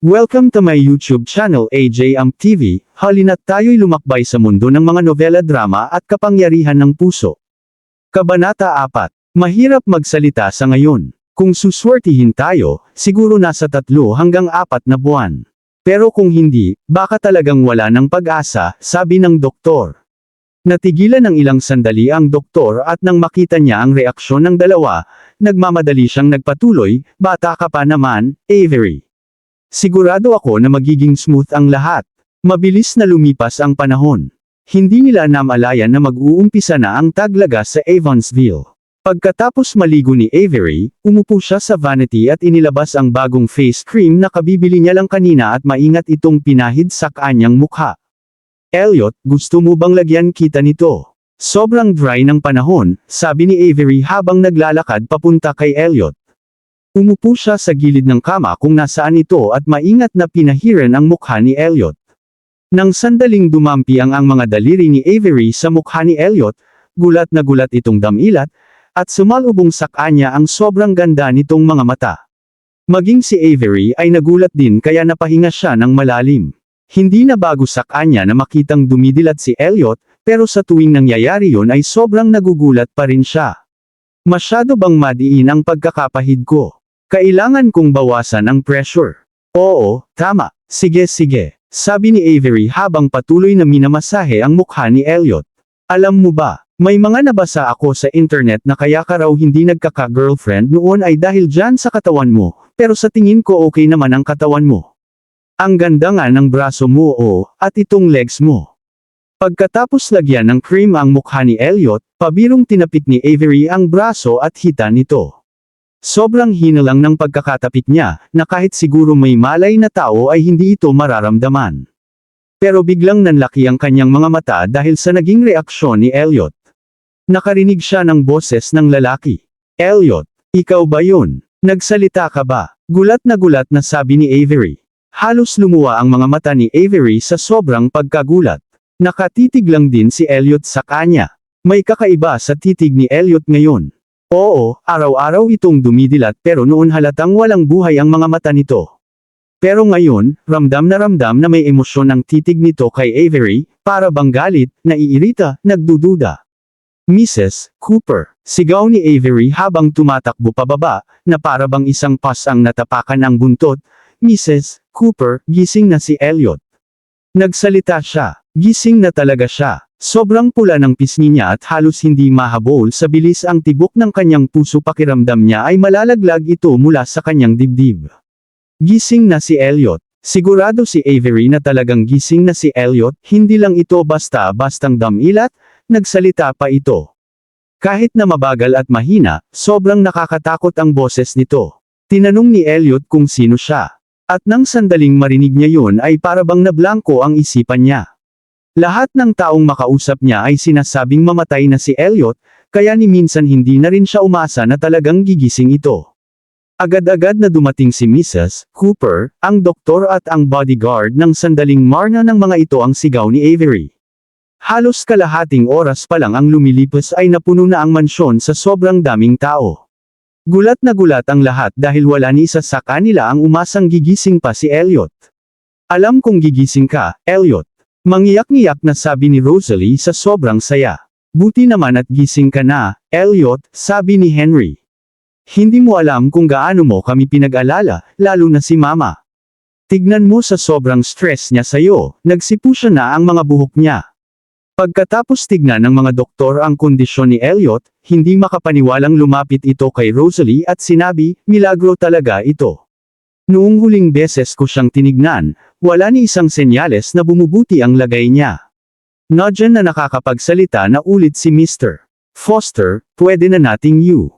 Welcome to my YouTube channel AJ Amp TV, halina't tayo'y lumakbay sa mundo ng mga novela drama at kapangyarihan ng puso. Kabanata 4. Mahirap magsalita sa ngayon. Kung suswertihin tayo, siguro nasa tatlo hanggang apat na buwan. Pero kung hindi, baka talagang wala ng pag-asa, sabi ng doktor. Natigilan ng ilang sandali ang doktor at nang makita niya ang reaksyon ng dalawa, nagmamadali siyang nagpatuloy, bata ka pa naman, Avery. Sigurado ako na magiging smooth ang lahat. Mabilis na lumipas ang panahon. Hindi nila namalayan na mag-uumpisa na ang taglaga sa Evansville. Pagkatapos maligo ni Avery, umupo siya sa vanity at inilabas ang bagong face cream na kabibili niya lang kanina at maingat itong pinahid sa kanyang mukha. Elliot, gusto mo bang lagyan kita nito? Sobrang dry ng panahon, sabi ni Avery habang naglalakad papunta kay Elliot. Umupo siya sa gilid ng kama kung nasaan ito at maingat na pinahiran ang mukha ni Elliot. Nang sandaling dumampi ang ang mga daliri ni Avery sa mukha ni Elliot, gulat na gulat itong damilat, at sumalubong sa kanya ang sobrang ganda nitong mga mata. Maging si Avery ay nagulat din kaya napahinga siya ng malalim. Hindi na bago sa kanya na makitang dumidilat si Elliot, pero sa tuwing nangyayari yon ay sobrang nagugulat pa rin siya. Masyado bang madiin ang pagkakapahid ko? Kailangan kong bawasan ang pressure. Oo, tama. Sige sige. Sabi ni Avery habang patuloy na minamasahe ang mukha ni Elliot. Alam mo ba, may mga nabasa ako sa internet na kaya ka raw hindi nagkaka-girlfriend noon ay dahil dyan sa katawan mo, pero sa tingin ko okay naman ang katawan mo. Ang ganda nga ng braso mo o, at itong legs mo. Pagkatapos lagyan ng cream ang mukha ni Elliot, pabirong tinapik ni Avery ang braso at hita nito. Sobrang hina lang ng pagkakatapik niya, na kahit siguro may malay na tao ay hindi ito mararamdaman. Pero biglang nanlaki ang kanyang mga mata dahil sa naging reaksyon ni Elliot. Nakarinig siya ng boses ng lalaki. Elliot, ikaw ba yun? Nagsalita ka ba? Gulat na gulat na sabi ni Avery. Halos lumuwa ang mga mata ni Avery sa sobrang pagkagulat. Nakatitig lang din si Elliot sa kanya. May kakaiba sa titig ni Elliot ngayon. Oo, araw-araw itong dumidilat pero noon halatang walang buhay ang mga mata nito. Pero ngayon, ramdam na ramdam na may emosyon ang titig nito kay Avery, para bang galit, naiirita, nagdududa. Mrs. Cooper, sigaw ni Avery habang tumatakbo pababa, na para bang isang pas ang natapakan ang buntot. Mrs. Cooper, gising na si Elliot. Nagsalita siya. Gising na talaga siya. Sobrang pula ng pisngi niya at halos hindi mahabol sa bilis ang tibok ng kanyang puso pakiramdam niya ay malalaglag ito mula sa kanyang dibdib. Gising na si Elliot. Sigurado si Avery na talagang gising na si Elliot, hindi lang ito basta-bastang damilat, nagsalita pa ito. Kahit na mabagal at mahina, sobrang nakakatakot ang boses nito. Tinanong ni Elliot kung sino siya. At nang sandaling marinig niya yun ay parabang nablangko ang isipan niya. Lahat ng taong makausap niya ay sinasabing mamatay na si Elliot, kaya ni minsan hindi na rin siya umasa na talagang gigising ito. Agad-agad na dumating si Mrs. Cooper, ang doktor at ang bodyguard ng sandaling marna ng mga ito ang sigaw ni Avery. Halos kalahating oras pa lang ang lumilipas ay napuno na ang mansyon sa sobrang daming tao. Gulat na gulat ang lahat dahil wala ni isa sa kanila ang umasang gigising pa si Elliot. Alam kong gigising ka, Elliot. Mangiyak-ngiyak na sabi ni Rosalie sa sobrang saya. Buti naman at gising ka na, Elliot, sabi ni Henry. Hindi mo alam kung gaano mo kami pinag-alala, lalo na si Mama. Tignan mo sa sobrang stress niya sa'yo, nagsipu siya na ang mga buhok niya. Pagkatapos tignan ng mga doktor ang kondisyon ni Elliot, hindi makapaniwalang lumapit ito kay Rosalie at sinabi, milagro talaga ito. Noong huling beses ko siyang tinignan, wala ni isang senyales na bumubuti ang lagay niya. Nodyan na nakakapagsalita na ulit si Mr. Foster, pwede na nating you.